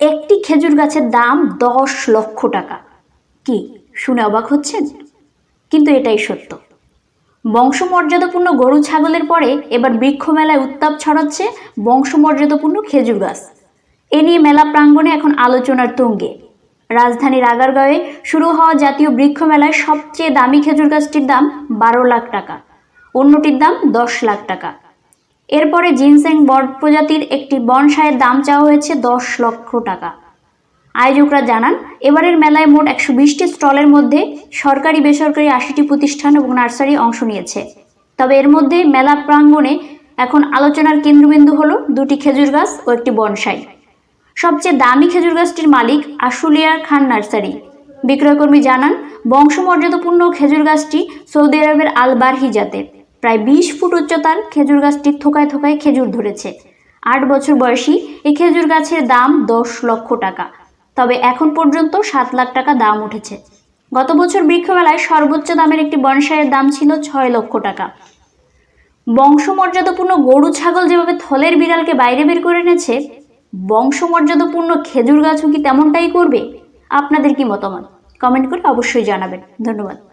একটি খেজুর গাছের দাম দশ লক্ষ টাকা। কি, শুনে অবাক হচ্ছেন? কিন্তু এটাই সত্য। বংশমর্যাদাপূর্ণ গরু ছাগলের পরে এবার বৃক্ষ মেলায় উত্তাপ ছড়াচ্ছে বংশমর্যাদাপূর্ণ খেজুর গাছ। এ নিয়ে মেলা প্রাঙ্গণে এখন আলোচনার তুঙ্গে। রাজধানীর আগারগাঁওয়ে শুরু হওয়া জাতীয় বৃক্ষ মেলায় সবচেয়ে দামি খেজুর গাছটির দাম বারো লাখ টাকা। অন্যটির দাম দশ লাখ টাকা। এরপরে জিনসেং বট প্রজাতির একটি বনসাইয়ের দাম চাওয়া হয়েছে দশ লক্ষ টাকা। আয়োজকরা জানান, এবারের মেলায় মোট একশো বিশটি স্টলের মধ্যে সরকারি, বেসরকারি আশিটি প্রতিষ্ঠান এবং নার্সারি অংশ নিয়েছে। তবে এর মধ্যে মেলা প্রাঙ্গণে এখন আলোচনার কেন্দ্রবিন্দু হলো দুটি খেজুর গাছ ও একটি বনসাই। সবচেয়ে দামি খেজুর গাছটির মালিক আশুলিয়া খান নার্সারি। বিক্রয়কর্মী জানান, বংশমর্যাদাপূর্ণ খেজুর গাছটি সৌদি আরবের আল বারহি জাতের প্রায় বিশ ফুট উচ্চতার খেজুর গাছটি থোকায় থোকায় খেজুর ধরেছে। আট বছর বয়সী এই খেজুর গাছের দাম দশ লক্ষ টাকা। তবে এখন পর্যন্ত সাত লাখ টাকা দাম উঠেছে। গত বছর বৃক্ষমেলায় সর্বোচ্চ দামের একটি বনসাইয়ের দাম ছিল ছয় লক্ষ টাকা। বংশমর্যাদাপূর্ণ গরু, ছাগল যেভাবে থলের বিড়ালকে বাইরে বের করে এনেছে, বংশমর্যাদাপূর্ণ খেজুর গাছও কি তেমনটাই করবে? আপনাদের কি মতামত? কমেন্ট করে অবশ্যই জানাবেন। ধন্যবাদ।